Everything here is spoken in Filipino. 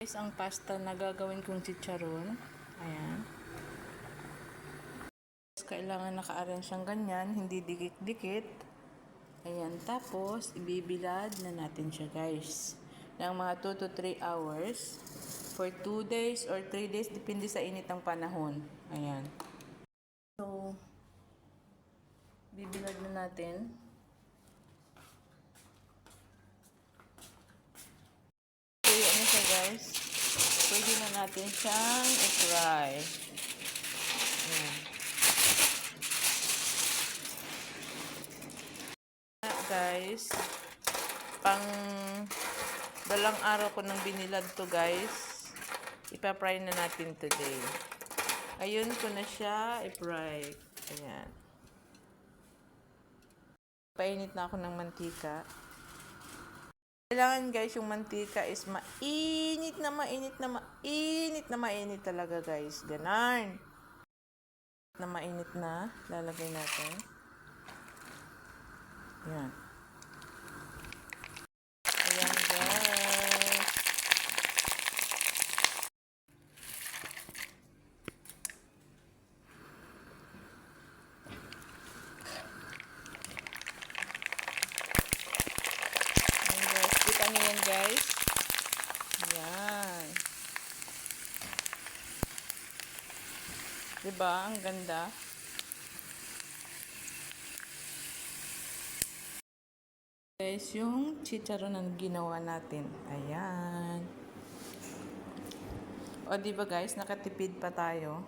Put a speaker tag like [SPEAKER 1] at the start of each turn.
[SPEAKER 1] Guys, ang pasta na gagawin kong chicharon. Ayan. Kailangan naka-arrange siyang ganyan, hindi dikit-dikit. Ayan, tapos ibibilad na natin siya guys. Ng mga 2 to 3 hours. For 2 days or 3 days, depende sa init ng panahon. Ayan. So, bibilad na natin. So, ano siya guys? Pwede na natin siyang i-fry. Ayan. Guys, pang dalang araw ko nang binilad to guys. Ipa-fry na natin today. Ayun ko na siya i-fry. Ayan. Painit na ako ng mantika. Kailangan guys, yung mantika is mainit na mainit na mainit na mainit talaga guys. Ganon. Na mainit na. Lalagay natin. Yan. Ayan guys. Ayan Kita niyo yan guys. Ayan. Diba? Ang ganda. Guys, yung chicharon na ginawa natin. Ayan. O, di ba guys, nakatipid pa tayo.